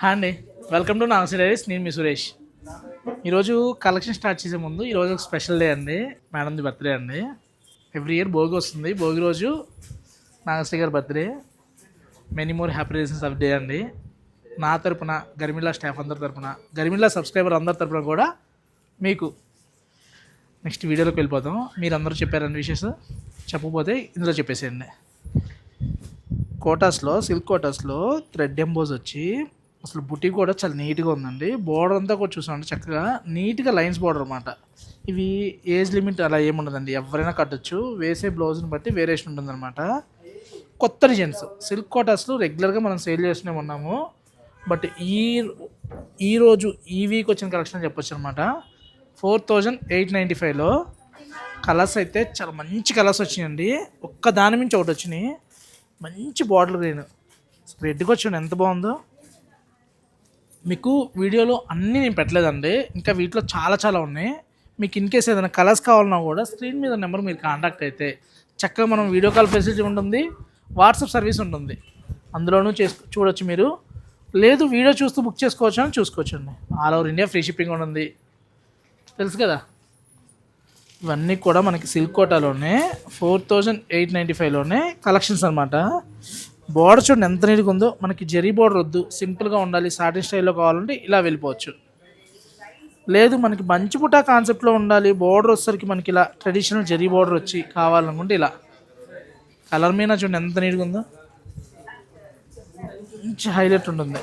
Hi అండి. Welcome to Nagasi diaries. నేను మీ సురేష్. ఈరోజు కలెక్షన్ స్టార్ట్ చేసే ముందు ఈరోజు ఒక స్పెషల్ డే అండి. మేడంది బర్త్డే అండి. ఎవ్రీ ఇయర్ భోగి వస్తుంది. భోగి రోజు నాగశ్రీ గారి birthday. Many more happy returns of day అండి. నా తరపున గర్మిల్లా స్టాఫ్ అందరి తరపున గర్మిల్లా సబ్స్క్రైబర్ అందరి తరపున కూడా మీకు నెక్స్ట్ వీడియోలోకి వెళ్ళిపోతాం. మీరు అందరూ చెప్పారని విషయస్ చెప్పకపోతే ఇందులో చెప్పేసేయండి. కోటాస్లో సిల్క్ కోటాస్లో థ్రెడ్ ఎంబోస్ వచ్చి అసలు బుట్టి కూడా చాలా నీట్గా ఉందండి. బోర్డర్ అంతా కూడా చూసామంటే చక్కగా. నీట్గా లైన్స్ బోర్డర్ అనమాట ఇవి ఏజ్ లిమిట్ అలా ఏముండదండి ఎవరైనా కట్టొచ్చు. వేసే బ్లౌజ్ని బట్టి వేరియేషన్ ఉంటుందన్నమాట. కొత్త డిజైన్స్. సిల్క్ కోటాస్లు రెగ్యులర్గా మనం సేల్ చేస్తూనే ఉన్నాము. బట్ ఈ ఈరోజు ఈ వీక్ వచ్చిన కలెక్షన్ చెప్పొచ్చు అనమాట ఫోర్ థౌజండ్ ఎయిట్ నైంటీ ఫైవ్లో కలర్స్ అయితే చాలా మంచి కలర్స్ వచ్చినాయండి. ఒక్క దాని నుంచి ఒకటి వచ్చినాయి. మంచి బాటిల్ గ్రీన్. రెడ్కి వచ్చింది. ఎంత బాగుందో. మీకు వీడియోలో అన్నీ నేను పెట్టలేదండి. ఇంకా వీటిలో చాలా చాలా ఉన్నాయి. మీకు ఇన్ కేస్ ఏదైనా కలర్స్ కావాలన్నా కూడా స్క్రీన్ మీద నెంబర్ మీరు కాంటాక్ట్ అయితే చక్కగా మనం వీడియో కాల్ ఫెసిలిటీ ఉంటుంది. వాట్సాప్ సర్వీస్ ఉంటుంది. అందులోనూ చేసు చూడొచ్చు మీరు. లేదు వీడియో చూస్తూ బుక్ చేసుకోవచ్చు అని చూసుకోవచ్చండి. All over India free shipping ఉంటుంది. తెలుసు కదా? ఇవన్నీ కూడా మనకి సిల్క్ కోటాలోనే ఫోర్ థౌజండ్ ఎయిట్ నైంటీ ఫైవ్లోనే కలెక్షన్స్ అనమాట బోర్డర్ చూడండి ఎంత నీట్గా ఉందో. మనకి జరీ బోర్డర్ వద్దు సింపుల్గా ఉండాలి సాటిన్ స్టైల్లో కావాలంటే ఇలా వెళ్ళిపోవచ్చు. లేదు మనకి మంచి పుటా కాన్సెప్ట్లో ఉండాలి బోర్డర్ వచ్చేసరికి మనకి ఇలా ట్రెడిషనల్ జరీ బోర్డర్ వచ్చి కావాలనుకుంటే ఇలా. కలర్ మీద చూడండి ఎంత నీట్గా ఉందో. మంచి హైలైట్ ఉంటుంది.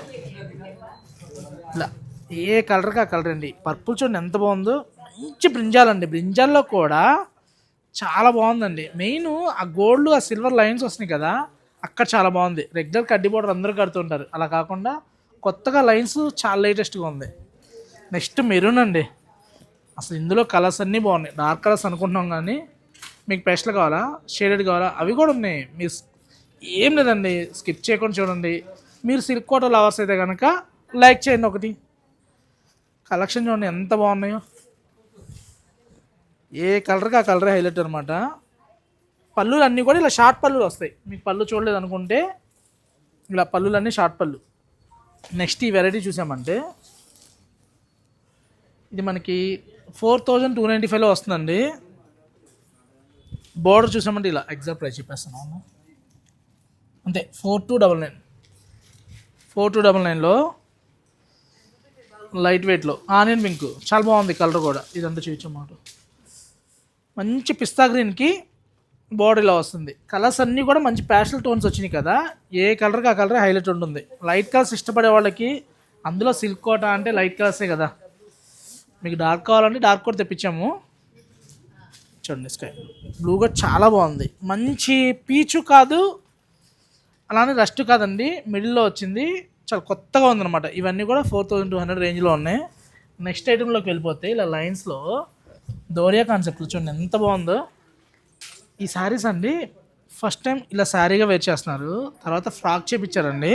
ఇలా ఏ కలర్కి ఆ కలర్ అండి. పర్పుల్ చూడండి ఎంత బాగుందో. మంచి బ్రింజాలండి బ్రింజాల్లో కూడా చాలా బాగుందండి. మెయిన్ ఆ గోల్డ్ ఆ సిల్వర్ లైన్స్ వస్తున్నాయి కదా. అక్కడ చాలా బాగుంది. రెగ్యులర్ కడ్డీ బోర్డర్ అందరూ కడుతుంటారు. అలా కాకుండా కొత్తగా లైన్స్ చాలా లేటెస్ట్గా ఉంది. నెక్స్ట్ మెరూన్ అండి. అసలు ఇందులో కలర్స్ అన్నీ బాగున్నాయి. డార్క్ కలర్స్ అనుకుంటున్నాం కానీ మీకు స్పెషల్ కావాలా? షేడెడ్ కావాలా? అవి కూడా ఉన్నాయి. మీరు ఏం లేదండి. స్కిప్ చేయకుండా చూడండి. మీరు సిల్క్ కోట లవర్స్ అయితే కనుక లైక్ చేయండి ఒకటి. కలెక్షన్ చూడండి ఎంత బాగున్నాయో. ఏ కలర్కి ఆ కలరే హైలైట్ అనమాట పళ్ళులు అన్నీ కూడా ఇలా షార్ట్ పళ్ళులు వస్తాయి. మీకు పళ్ళు చూడలేదు అనుకుంటే ఇలా పళ్ళులన్నీ షార్ట్ పళ్ళు. నెక్స్ట్ ఈ వెరైటీ చూసామంటే ఇది మనకి ఫోర్ థౌజండ్ టూ నైంటీ ఫైవ్లో వస్తుందండి. బోర్డర్ చూసామంటే ఇలా ఎగ్జాక్ట్ ప్రైస్ చెప్పేస్తున్నాను అంతే four two double nine. Four two double నైన్లో లైట్ వెయిట్లో. ఆనియన్ పింక్ చాలా బాగుంది కలర్ కూడా. ఇదంతా చూపించమాట మంచి పిస్తా గ్రీన్కి బాడీలో వస్తుంది. కలర్స్ అన్నీ కూడా మంచి ప్యాషల్ టోన్స్ వచ్చినాయి కదా. ఏ కలర్కి ఆ కలర్ హైలైట్ ఉంటుంది. లైట్ కలర్స్ ఇష్టపడే వాళ్ళకి అందులో సిల్క్ కోట అంటే లైట్ కలర్సే కదా. మీకు డార్క్ కావాలంటే డార్క్ కూడా తెప్పించాము. చూడండి స్కై బ్లూ కూడా చాలా బాగుంది. మంచి పీచు కాదు అలానే రస్ట్ కాదండి. మిడిల్లో వచ్చింది. చాలా కొత్తగా ఉందన్నమాట. ఇవన్నీ కూడా ఫోర్ థౌజండ్ టూ హండ్రెడ్ రేంజ్లో ఉన్నాయి. నెక్స్ట్ ఐటెంలోకి వెళ్ళిపోతే ఇలా లైన్స్లో దోరియా కాన్సెప్ట్ చూడండి ఎంత బాగుందో. ఈ శారీస్ అండి ఫస్ట్ టైం ఇలా శారీగా వేర్ చేస్తున్నారు. తర్వాత ఫ్రాక్ చేపించారండి.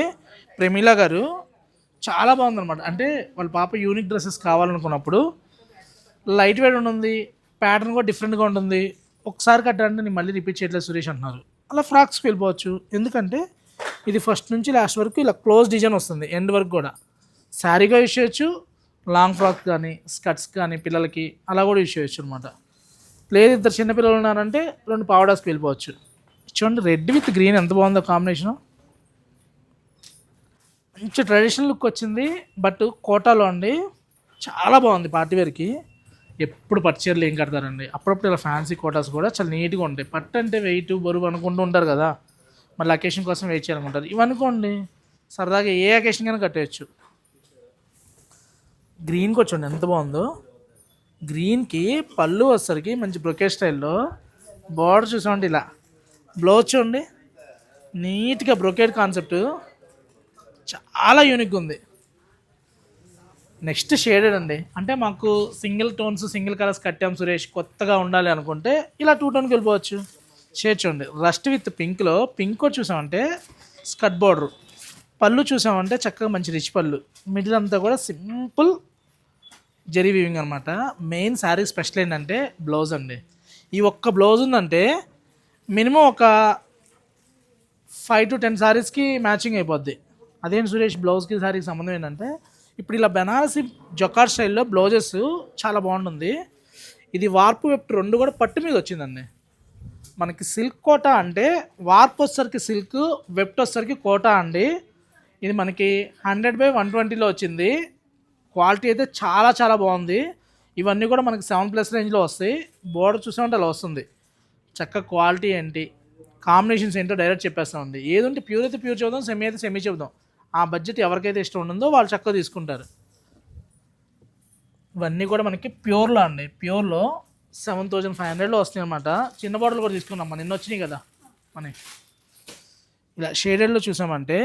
ప్రమీలా గారు చాలా బాగుందన్నమాట. అంటే వాళ్ళ పాప యూనిక్ డ్రెస్సెస్ కావాలనుకున్నప్పుడు లైట్ వెయిట్ ఉంటుంది ప్యాటర్న్ కూడా డిఫరెంట్గా ఉంటుంది. ఒకసారి కట్టడానికి నేను మళ్ళీ రిపీట్ చేయట్లేదు సురేష్ అంటున్నారు. అలా ఫ్రాక్స్కి వెళ్ళిపోవచ్చు. ఎందుకంటే ఇది ఫస్ట్ నుంచి లాస్ట్ వరకు ఇలా క్లోజ్ డిజైన్ వస్తుంది ఎండ్ వరకు కూడా. శారీగా యూస్ చేయొచ్చు లాంగ్ ఫ్రాక్ కానీ స్కర్ట్స్ కానీ పిల్లలకి అలా కూడా యూస్ చేయొచ్చు అనమాట లేదు ఇద్దరు చిన్నపిల్లలు ఉన్నారంటే రెండు పావడాస్కి వెళ్ళిపోవచ్చు. చూడండి రెడ్ విత్ గ్రీన్ ఎంత బాగుందో కాంబినేషను. మంచి ట్రెడిషనల్ లుక్ వచ్చింది బట్ కోటాలో అండి. చాలా బాగుంది పార్టీ వేర్కి. ఎప్పుడు పట్టుచీరలు ఏం కడతారండి. అప్పుడప్పుడు ఇలా ఫ్యాన్సీ కోటాస్ కూడా చాలా నీట్గా ఉంటాయి. పట్టు అంటే వెయిట్ బరువు అనుకుంటూ ఉంటారు కదా. మళ్ళీ అకేషన్ కోసం వెయిట్ చేయాలనుకుంటారు. ఇవనుకోండి సరదాగా ఏ అకేషన్ కైనా కట్టేయచ్చు. గ్రీన్కి వచ్చండి ఎంత బాగుందో. గ్రీన్కి పళ్ళు వచ్చరికి మంచి బ్రొకే స్టైల్లో. బార్డర్ చూసామండి ఇలా. బ్లౌజ్ చూడండి. నీట్గా బ్రొకేట్ కాన్సెప్ట్. చాలా యూనిక్గా ఉంది. నెక్స్ట్ షేడెడ్ అండి. అంటే మాకు సింగిల్ టోన్స్ సింగిల్ కలర్స్ కట్టాం సురేష్. కొత్తగా ఉండాలి అనుకుంటే ఇలా టూ టోన్కి వెళ్ళిపోవచ్చు. షేడ్ చూడండి. రస్ట్ విత్ పింక్లో పింక్ కూడా చూసామంటే స్కట్ బార్డర్. పళ్ళు చూసామంటే చక్కగా మంచి రిచ్ పళ్ళు. మిడిల్ అంతా కూడా సింపుల్ జరీ వీవింగ్ అనమాట మెయిన్ శారీ స్పెషల్ ఏంటంటే బ్లౌజ్ అండి. ఈ ఒక్క బ్లౌజ్ ఉందంటే మినిమం ఒక ఫైవ్ టు టెన్ శారీస్కి మ్యాచింగ్ అయిపోద్ది. అదేంటి సురేష్ బ్లౌజ్కి శారీకి సంబంధం ఏంటంటే ఇప్పుడు ఇలా బెనారసి జొకార్ స్టైల్లో బ్లౌజెస్ చాలా బాగుంటుంది. ఇది వార్పు వెప్ట్ రెండు కూడా పట్టు మీద వచ్చిందండి. మనకి సిల్క్ కోట అంటే వార్ప్ వచ్చేసరికి సిల్క్ వెప్ట్ వచ్చేసరికి కోట అండి. ఇది మనకి హండ్రెడ్ బై వన్ ట్వంటీలో వచ్చింది. క్వాలిటీ అయితే చాలా చాలా బాగుంది. ఇవన్నీ కూడా మనకి సెవెన్ ప్లస్ రేంజ్లో వస్తాయి. బోర్డర్ చూసామంటే అలా వస్తుంది. చక్క క్వాలిటీ ఏంటి? కాంబినేషన్స్ ఏంటో డైరెక్ట్ చెప్పేస్తామండి ఉంది ఏదంటే ప్యూర్ అయితే ప్యూర్ చెబుదాం సెమీ అయితే సెమీ చెబుదాం. ఆ బడ్జెట్ ఎవరికైతే ఇష్టం ఉంటుందో వాళ్ళు చక్కగా తీసుకుంటారు. ఇవన్నీ కూడా మనకి ప్యూర్లో అండి. ప్యూర్లో సెవెన్ థౌజండ్ ఫైవ్ హండ్రెడ్లో వస్తాయి అనమాట చిన్న బాటిల్ కూడా తీసుకున్నాం మన నిన్న వచ్చినాయి కదా. మనకి ఇలా షేడెడ్లో చూసామంటే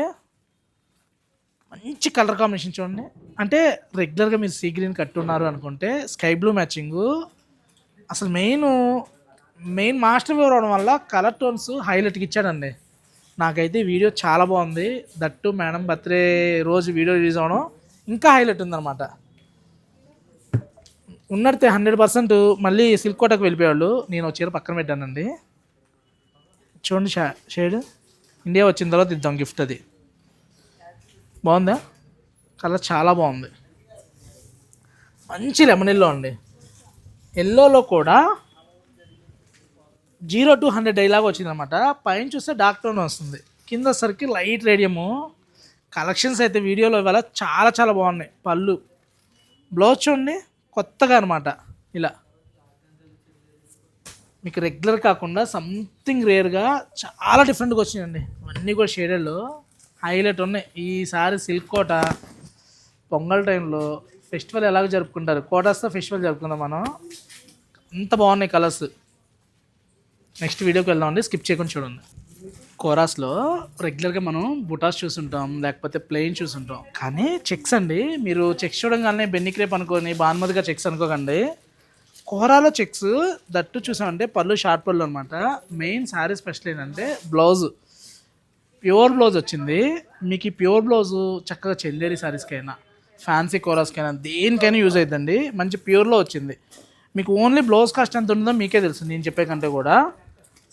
మంచి కలర్ కాంబినేషన్ చూడండి. అంటే రెగ్యులర్గా మీరు సీ గ్రీన్ కట్టున్నారు అనుకుంటే స్కై బ్లూ మ్యాచింగ్. అసలు మెయిన్ మెయిన్ మాస్టర్ వ్యూ అవడం వల్ల కలర్ టోన్స్ హైలైట్కి ఇచ్చాడండి. నాకైతే వీడియో చాలా బాగుంది. దట్టు మేడం బర్త్డే రోజు వీడియో రిలీజ్ అవడం ఇంకా హైలైట్ ఉందన్నమాట. ఉన్నడితే హండ్రెడ్ పర్సెంట్ మళ్ళీ సిల్క్ కోటకు వెళ్ళిపోయేవాళ్ళు. నేను చీర పక్కన పెట్టానండి. చూడండి షా షేడ్. ఇండియా వచ్చిన తర్వాత ఇద్దాం గిఫ్ట్ అది. బాగుందా? కలర్ చాలా బాగుంది. మంచి లెమన్ ఎల్లో అండి. ఎల్లోలో కూడా జీరో టు హండ్రెడ్ డైలాగ్ వచ్చిందనమాట పైన చూస్తే డార్క్ టోన్ వస్తుంది. కింద సరికి లైట్ రేడియము. కలెక్షన్స్ అయితే వీడియోలో ఇవాళ చాలా చాలా బాగున్నాయి. పళ్ళు. బ్లౌజ్ చూడండి కొత్తగా అనమాట ఇలా. మీకు రెగ్యులర్ కాకుండా సంథింగ్ రేర్గా చాలా డిఫరెంట్గా వచ్చినాయండి. అవన్నీ కూడా షేడెడ్లో హైలైట్ ఉన్నాయి. ఈసారి సిల్క్ కోట పొంగల్ టైంలో ఫెస్టివల్ ఎలాగ జరుపుకుంటారు? కోటాస్తో ఫెస్టివల్ జరుపుకుందాం మనం. అంత బాగున్నాయి కలర్స్. నెక్స్ట్ వీడియోకి వెళ్దామండి స్కిప్ చేయకుండా చూడండి. కోరాస్లో రెగ్యులర్గా మనం బుటాస్ చూసుంటాం లేకపోతే ప్లెయిన్ చూసుంటాం. కానీ చెక్స్ అండి మీరు చెక్స్ చూడంగానే బెన్ని క్రేప్ అనుకోని బాన్మదిగా చెక్స్ అనుకోకండి. కోరాలో చెక్స్ దట్టు చూసామంటే పళ్ళు షార్ట్ పళ్ళు అనమాట మెయిన్ శారీ స్పెషల్ ఏంటంటే బ్లౌజ్. ప్యూర్ బ్లౌజ్ వచ్చింది. మీకు ఈ ప్యూర్ బ్లౌజ్ చక్కగా చెల్లేరి శారీస్కైనా ఫ్యాన్సీ కోరాస్కైనా దేనికైనా యూజ్ అవుతుందండి మంచి ప్యూర్లో వచ్చింది. మీకు ఓన్లీ బ్లౌజ్ కాస్ట్ ఎంత ఉంటుందో మీకే తెలుసు. నేను చెప్పే కంటే కూడా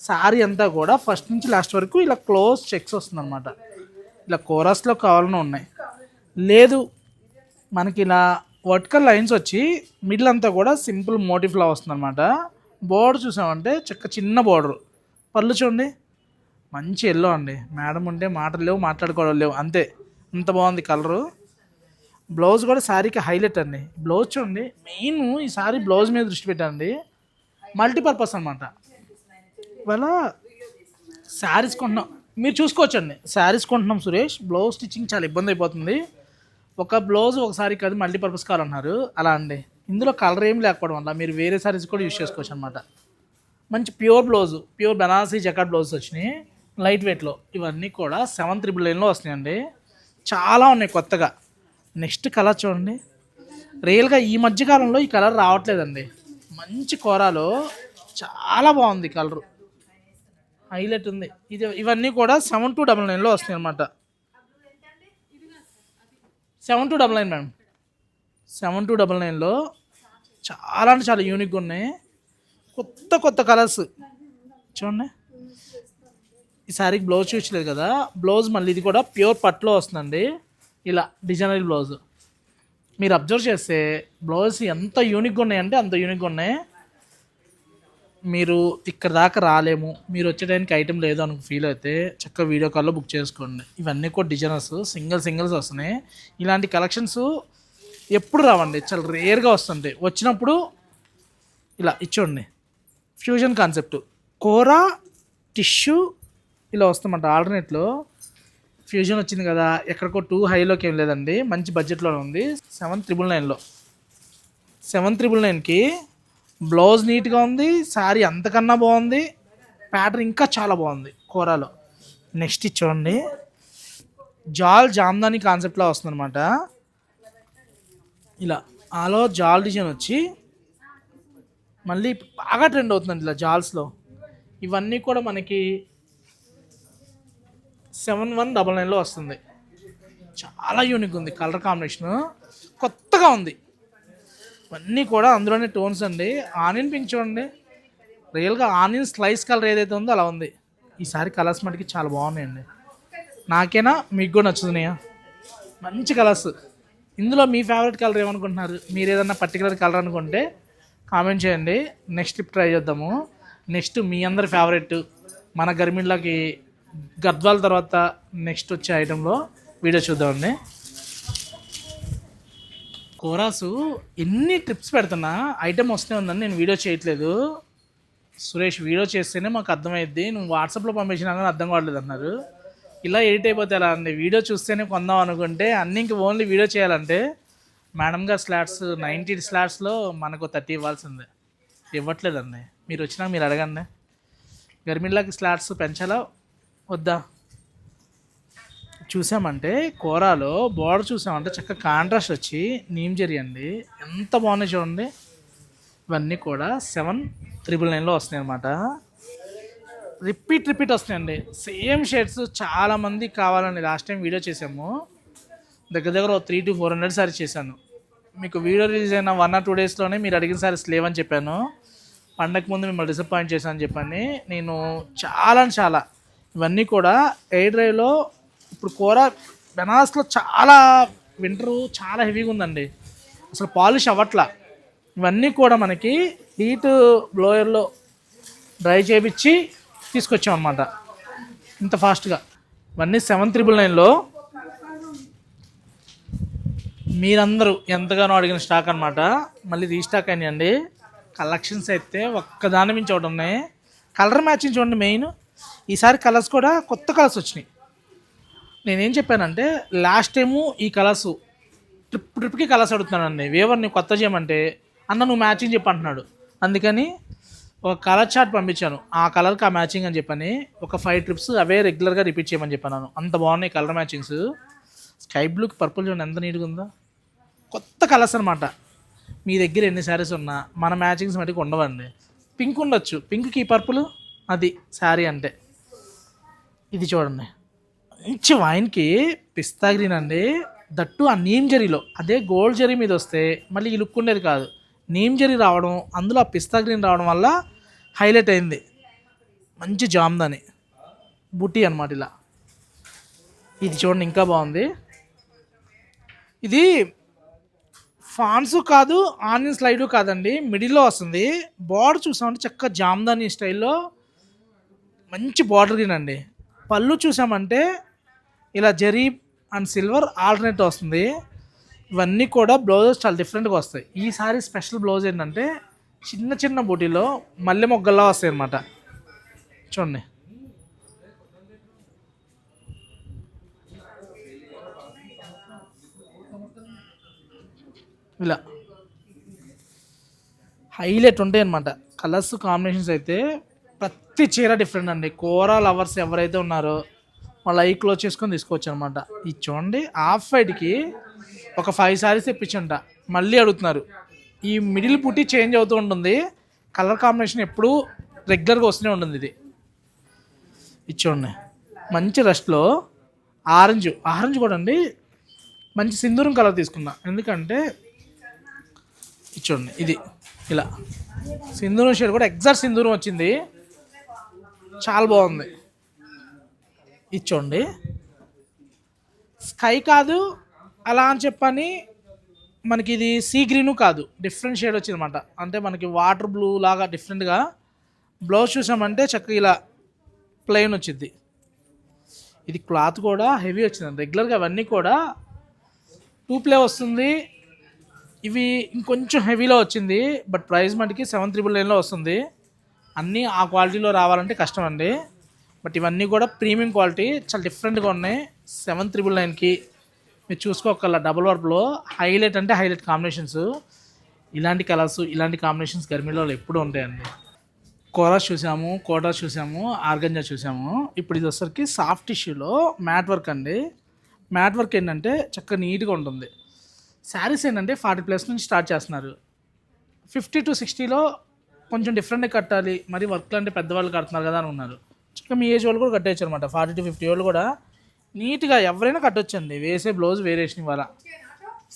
శారీ అంతా కూడా ఫస్ట్ నుంచి లాస్ట్ వరకు ఇలా క్లోజ్ చెక్స్ వస్తుందన్నమాట. ఇలా కోరస్లో కావాలని ఉన్నాయి. లేదు మనకి ఇలా వర్టికల్ లైన్స్ వచ్చి మిడిల్ అంతా కూడా సింపుల్ మోటిఫ్లా వస్తుందన్నమాట. బోర్డర్ చూసామంటే చక్క చిన్న బోర్డర్. పళ్ళు చూడండి. మంచి ఎల్లో అండి. మేడం ఉంటే మాటలు లేవు మాట్లాడుకోవడం లేవు. అంతే. అంత బాగుంది కలరు బ్లౌజ్ కూడా శారీకి హైలైట్ అండి. బ్లౌజ్ చూడండి. మెయిన్ ఈ సారీ బ్లౌజ్ మీద దృష్టి పెట్టండి. మల్టీపర్పస్ అనమాట ఇవాళ శారీస్ కొంటున్నాం. మీరు చూసుకోవచ్చండి. శారీస్ కొంటున్నాం సురేష్. బ్లౌజ్ స్టిచ్చింగ్ చాలా ఇబ్బంది అయిపోతుంది. ఒక బ్లౌజ్ ఒక సారీ కాదు మల్టీపర్పస్ కావాలన్నారు అలా అండి. ఇందులో కలర్ ఏం లేకపోవడం వల్ల మీరు వేరే శారీస్ కూడా యూస్ చేసుకోవచ్చు అనమాట మంచి pure blouse pure Banarasi jacquard blouse వచ్చినాయి. లైట్ వెయిట్లో ఇవన్నీ కూడా సెవెన్ త్రిబుల్ నైన్లో వస్తున్నాయండి. చాలా ఉన్నాయి కొత్తగా. నెక్స్ట్ కలర్ చూడండి. రియల్గా ఈ మధ్యకాలంలో ఈ కలర్ రావట్లేదండి. మంచి కూరలో. చాలా బాగుంది కలరు. హైలైట్ ఉంది. ఇది ఇవన్నీ కూడా సెవెన్ టూ డబల్ నైన్లో వస్తాయి అనమాట seven two double nine madam seven two double నైన్లో చాలా అంటే చాలా యూనిక్గా ఉన్నాయి. కొత్త కొత్త కలర్స్. చూడండి. ఈ శారీకి బ్లౌజ్ చూసలేదు కదా. బ్లౌజ్ మళ్ళీ ఇది కూడా ప్యూర్ పట్లో వస్తుందండి. ఇలా డిజైనరీ బ్లౌజ్. మీరు అబ్జర్వ్ చేస్తే బ్లౌజ్ ఎంత యూనిక్గా ఉన్నాయంటే అంత యూనిక్గా ఉన్నాయి. మీరు ఇక్కడ దాకా రాలేము. మీరు వచ్చే టైంకి ఐటెం లేదు అని ఫీల్ అయితే చక్కగా వీడియో కాల్లో బుక్ చేసుకోండి. ఇవన్నీ కూడా డిజైనర్స్. సింగిల్ సింగిల్స్ వస్తున్నాయి. ఇలాంటి కలెక్షన్స్ ఎప్పుడు రావండి. చాలా రేర్గా వస్తుంటాయి. వచ్చినప్పుడు ఇలా ఇచ్చోండి. Fusion concept. కూర టిష్యూ ఇలా వస్తామంట ఆల్టర్నేట్లో ఫ్యూజన్ వచ్చింది కదా ఎక్కడికో టూ హైలోకి ఏం లేదండి. మంచి బడ్జెట్లో ఉంది. సెవెన్ త్రిబుల్ నైన్లో. సెవెన్ త్రిబుల్ నైన్కి బ్లౌజ్ నీట్గా ఉంది శారీ అంతకన్నా బాగుంది ప్యాటర్న్ ఇంకా చాలా బాగుంది కూరలో. నెక్స్ట్ చూడండి. జాల్ జామ్దాని కాన్సెప్ట్లో వస్తుంది అనమాట ఇలా ఆలో జాల్ డిజైన్ వచ్చి మళ్ళీ బాగా ట్రెండ్ అవుతుందండి ఇలా జాల్స్లో. ఇవన్నీ కూడా మనకి సెవెన్ వన్ డబల్ నైన్లో వస్తుంది. చాలా యూనిక్ ఉంది కలర్ కాంబినేషన్ కొత్తగా ఉంది. ఇవన్నీ కూడా అందులోనే టోన్స్ అండి. ఆనియన్ పింక్ చూడండి. రియల్గా ఆనియన్ స్లైస్ కలర్ ఏదైతే ఉందో అలా ఉంది. ఈసారి కలర్స్ మటుకి చాలా బాగున్నాయండి. నాకేనా? మీకు కూడా నచ్చుతున్నాయా మంచి కలర్స్ ఇందులో మీ ఫేవరెట్ కలర్ ఏమనుకుంటున్నారు? మీరు ఏదన్నా పర్టికులర్ కలర్ అనుకుంటే కామెంట్ చేయండి. నెక్స్ట్ ట్రై చేద్దాము. నెక్స్ట్ మీ అందరి ఫేవరెట్ మన గర్మిన్లోకి గద్వాల తర్వాత నెక్స్ట్ వచ్చే ఐటెంలో వీడియో చూద్దామండి. కోరాసు ఎన్ని ట్రిప్స్ పెడుతున్నా ఐటెం వస్తూనే ఉందని నేను వీడియో చేయట్లేదు. సురేష్ వీడియో చేస్తేనే మాకు అర్థమైద్ది. నువ్వు వాట్సాప్లో పంపించినా కానీ అర్థం కావట్లేదు అన్నారు. ఇలా ఎడిట్ అయిపోతే ఎలా అండి? వీడియో చూస్తేనే కొందాం అనుకుంటే అన్ని ఇంక ఓన్లీ వీడియో చేయాలంటే మేడం గారు స్లాట్స్ నైంటీ స్లాట్స్లో మనకు థర్టీ ఇవ్వాల్సిందే. ఇవ్వట్లేదండి. మీరు వచ్చినా మీరు అడగండి. గర్మిల్లాకి స్లాట్స్ పెంచాలా? వద్దా? చూసామంటే కోరాలో బోర్డర్ చూసామంటే చక్కగా కాంట్రాస్ట్ వచ్చి నీమ్ జరి అండి. ఎంత బాగున్నాయి చూడండి. ఇవన్నీ కూడా సెవెన్ త్రిబుల్ నైన్లో వస్తున్నాయి అనమాట రిపీట్ రిపీట్ వస్తున్నాయండి. సేమ్ షేడ్స్ చాలామంది కావాలని లాస్ట్ టైం వీడియో చేసాము దగ్గర దగ్గర three to four hundred sari చేశాను. మీకు వీడియో రిలీజ్ అయిన వన్ ఆర్ టూ డేస్లోనే మీరు అడిగిన సారీస్ లేవని చెప్పాను. పండగ ముందు మిమ్మల్ని డిసప్పాయింట్ చేశాను చెప్పని నేను చాలా చాలా ఇవన్నీ కూడా ఎయిర్ డ్రైవ్లో ఇప్పుడు కూర బెనారస్లో చాలా వింటరు చాలా హెవీగా ఉందండి. అసలు పాలిష్ అవ్వట్లా. ఇవన్నీ కూడా మనకి హీట్ బ్లోయర్లో డ్రై చేపించి తీసుకొచ్చాం అనమాట ఇంత ఫాస్ట్గా. ఇవన్నీ సెవెన్ త్రిబుల్ నైన్లో మీరందరూ ఎంతగానో అడిగిన స్టాక్ అనమాట మళ్ళీ రీస్టాక్ అయినాయండి. కలెక్షన్స్ అయితే ఒక్కదాని మించి ఒకటి ఉన్నాయి. కలర్ మ్యాచింగ్ చూడండి మెయిన్. ఈసారి కలర్స్ కూడా కొత్త కలర్స్ వచ్చినాయి. నేనేం చెప్పానంటే లాస్ట్ టైము ఈ కలర్స్ ట్రిప్ ట్రిప్కి కలర్స్ అడుగుతున్నానండి. వేవర్ని కొత్త చేయమంటే అన్న నువ్వు మ్యాచింగ్ చెప్పి అంటున్నాడు. అందుకని ఒక కలర్ చార్ట్ పంపించాను. ఆ కలర్కి ఆ మ్యాచింగ్ అని చెప్పని ఒక ఫైవ్ ట్రిప్స్ అవే రెగ్యులర్గా రిపీట్ చేయమని చెప్పాను. అంత బాగున్నాయి కలర్ మ్యాచింగ్స్. స్కై బ్లూకి పర్పుల్ చూడండి ఎంత నీట్గా ఉందో. కొత్త కలర్స్ అనమాట మీ దగ్గర ఎన్ని శారీస్ ఉన్నా మన మ్యాచింగ్స్ మటుకు ఉండవండి. పింక్ ఉండొచ్చు. పింక్కి పర్పుల్ అది శారీ అంటే. ఇది చూడండి. మంచి వైన్కి పిస్తా గ్రీన్ అండి. దట్టు ఆ నీమ్ జరీలో అదే గోల్డ్ జరీ మీద వస్తే మళ్ళీ ఈ లుక్ ఉండేది కాదు. నీమ్ జరీ రావడం అందులో ఆ పిస్తా గ్రీన్ రావడం వల్ల హైలైట్ అయింది. మంచి జామ్దని. బుటీ అనమాట ఇలా. ఇది చూడండి ఇంకా బాగుంది. ఇది ఫాన్స్ కాదు ఆనియన్ స్లైడు కాదండి. మిడిల్లో వస్తుంది. బార్డర్ చూసామంటే చక్కగా జామ్దాని స్టైల్లో మంచి బార్డర్ గ్రీన్ అండి. పళ్ళు చూసామంటే ఇలా జరీ అండ్ సిల్వర్ ఆల్టర్నేట్ వస్తుంది. ఇవన్నీ కూడా బ్లౌజెస్ చాలా డిఫరెంట్గా వస్తాయి. ఈసారి స్పెషల్ బ్లౌజ్ ఏంటంటే చిన్న చిన్న బూటీలో మల్లె మొగ్గల్లా వస్తాయి అన్నమాట చూడండి. ఇలా. హైలైట్ ఉంటాయి అనమాట కలర్స్ కాంబినేషన్స్ అయితే ప్రతి చీర డిఫరెంట్ అండి. కూర లవర్స్ ఎవరైతే ఉన్నారో వాళ్ళ ఐ క్లోజ్ చేసుకొని తీసుకోవచ్చు అనమాట ఇది చూడండి హాఫ్ వైట్కి ఒక ఫైవ్ సారీస్ తెప్పించంట. మళ్ళీ అడుగుతున్నారు. ఈ మిడిల్ పుట్టి చేంజ్ అవుతూ ఉంటుంది. కలర్ కాంబినేషన్ ఎప్పుడూ రెగ్యులర్గా వస్తూనే ఉంటుంది ఇది. ఇది చూడండి. మంచి రష్లో ఆరెంజ్ ఆరెంజ్ కూడా అండి. మంచి సింధూరం కలర్ తీసుకున్నా. ఎందుకంటే ఇచ్చోండి చూడండి ఇది ఇలా. సింధూరం షేడ్ కూడా ఎగ్జాక్ట్ సింధూరం వచ్చింది. చాలా బాగుంది. ఇచ్చోండి. స్కై కాదు అలా అని చెప్పని మనకి ఇది సీ గ్రీను కాదు డిఫరెంట్ షేడ్ వచ్చింది అనమాట అంటే మనకి వాటర్ బ్లూ లాగా డిఫరెంట్గా బ్లౌజ్ చూసామంటే చక్కగా ఇలా ప్లెయిన్ వచ్చింది. ఇది క్లాత్ కూడా హెవీ వచ్చింది. రెగ్యులర్గా అవన్నీ కూడా టూ ప్లే వస్తుంది. ఇవి ఇంకొంచెం హెవీలో వచ్చింది బట్ ప్రైస్ మనకి సెవెన్ త్రిబుల్ నైన్లో వస్తుంది. అన్నీ ఆ క్వాలిటీలో రావాలంటే కష్టం అండి. బట్ ఇవన్నీ కూడా ప్రీమియం క్వాలిటీ చాలా డిఫరెంట్గా ఉన్నాయి. సెవెన్ త్రిబుల్ నైన్కి మీరు చూసుకోగల డబుల్ వర్క్లో హైలైట్ అంటే హైలైట్ కాంబినేషన్స్ ఇలాంటి కలర్స్ ఇలాంటి కాంబినేషన్స్ గర్మీలో ఎప్పుడూ ఉంటాయండి. కోరాస్ చూసాము కోటాస్ చూసాము ఆర్గంజా చూసాము. ఇప్పుడు ఇది వచ్చరికి సాఫ్ట్ టిష్యూలో మ్యాట్ వర్క్ అండి. మ్యాట్ వర్క్ ఏంటంటే చక్కగా నీట్గా ఉంటుంది. శారీస్ ఏంటంటే ఫార్టీ ప్లస్ నుంచి స్టార్ట్ చేస్తున్నారు. ఫిఫ్టీ టు సిక్స్టీలో కొంచెం డిఫరెంట్గా కట్టాలి. మరి వర్క్లు అంటే పెద్దవాళ్ళు కడుతున్నారు కదా అని ఉన్నారు. ఇంకా మీ ఏజ్ వాళ్ళు కూడా కట్టేయచ్చు అనమాట ఫార్టీ టు ఫిఫ్టీ వాళ్ళు కూడా నీట్గా ఎవరైనా కట్టొచ్చండి. వేసే బ్లౌజ్ వేరియేషన్ ఇవాళ.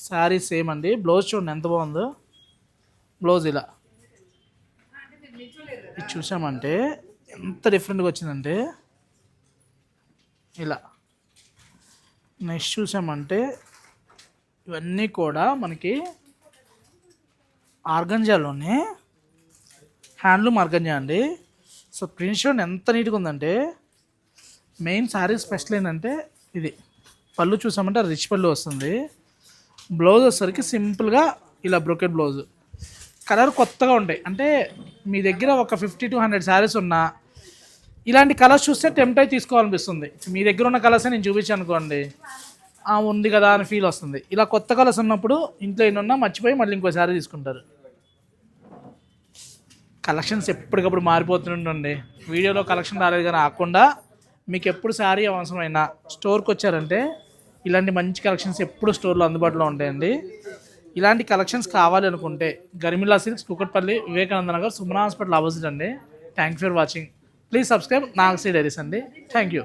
శారీ సేమ్ అండి. బ్లౌజ్ చూడండి ఎంత బాగుందో. బ్లౌజ్ ఇలా. ఇది చూసామంటే ఎంత డిఫరెంట్గా వచ్చిందంటే ఇలా. నెక్స్ట్ చూసామంటే ఇవన్నీ కూడా మనకి ఆర్గంజాలోనే హ్యాండ్లూమ్ ఆర్గంజా అండి. సో ప్రింట్ షోన్ ఎంత నీట్గా ఉందంటే మెయిన్ శారీ స్పెషల్ ఏంటంటే ఇది. పళ్ళు చూసామంటే రిచ్ పళ్ళు వస్తుంది. బ్లౌజ్ వచ్చేసరికి సింపుల్గా ఇలా బ్రోకెట్ బ్లౌజ్. కలర్ కొత్తగా ఉంటాయి. అంటే మీ దగ్గర ఒక ఫిఫ్టీ టు హండ్రెడ్ శారీస్ ఉన్నా ఇలాంటి కలర్స్ చూస్తే టెంప్ట్ అయి తీసుకోవాలనిపిస్తుంది. మీ దగ్గర ఉన్న కలర్సే నేను చూపించాను అనుకోండి ఉంది కదా అని ఫీల్ వస్తుంది. ఇలా కొత్త కలర్స్ ఉన్నప్పుడు ఇంట్లో ఎన్ని ఉన్నా మర్చిపోయి మళ్ళీ ఇంకో శారీ తీసుకుంటారు. కలెక్షన్స్ ఎప్పటికప్పుడు మారిపోతుండండి. వీడియోలో కలెక్షన్ రాలేదు కానీ ఆకుండా మీకు ఎప్పుడు శారీ అవసరమైనా స్టోర్కి వచ్చారంటే ఇలాంటి మంచి కలెక్షన్స్ ఎప్పుడు స్టోర్లో అందుబాటులో ఉంటాయండి. ఇలాంటి కలెక్షన్స్ కావాలి అనుకుంటే Garimela silks Kukatpally Vivekananda Nagar Sumana hospital opposite అండి. Thank for watching. Please subscribe Nagasi diaries అండి. Thank you.